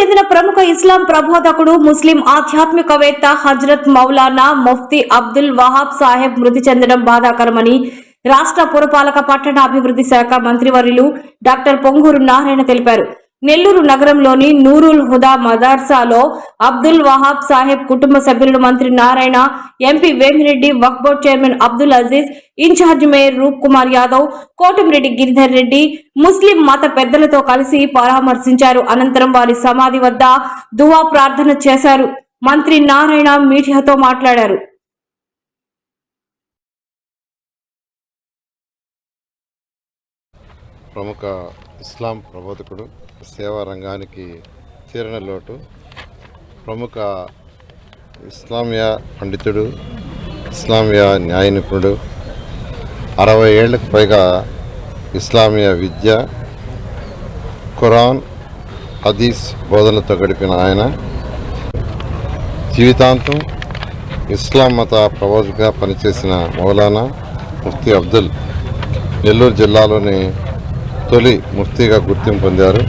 చెందిన ప్రముఖ ఇస్లాం ప్రబోధకుడు ముస్లిం ఆధ్యాత్మికవేత్త హజరత్ మౌలానా ముఫ్తీ అబ్దుల్ వహాబ్ సాహెబ్ మృతి చెందడం బాధాకరమని రాష్ట్ర పురపాలక పట్టణాభివృద్ధి శాఖ మంత్రివర్యులు డాక్టర్ పొంగూరు నారాయణ తెలిపారు. నెల్లూరు నగరంలోని నూరుల్ హుదా మదార్సాలో అబ్దుల్ వహాబ్ సాహెబ్ కుటుంబ సభ్యులు మంత్రి Narayana MP Vemireddy Waqf board chairman Abdul Aziz in charge mayor Roop Kumar Yadav Kotamreddy Giridhar Reddy Muslim మత పెద్దలతో కలిసి పరామర్శించారు. అనంతరం వారి సమాధి వద్ద దువా ప్రార్థన చేశారు. మంత్రి నారాయణ మీడియాతో మాట్లాడారు. ప్రముఖ ఇస్లాం ప్రబోధకుడు సేవా రంగానికి తీరని లోటు ప్రముఖ ఇస్లామియా పండితుడు ఇస్లామియా న్యాయ నిపుణుడు అరవై ఏళ్ళకు పైగా ఇస్లామియా విద్య ఖురాన్ హదీస్ బోధనతో గడిపిన ఆయన జీవితాంతం ఇస్లాం మత ప్రబోధగా పనిచేసిన మౌలానా ముఫ్తీ అబ్దుల్. నెల్లూరు జిల్లాలోని తొలి ముఫ్తీగా గుర్తింపు పొందారు.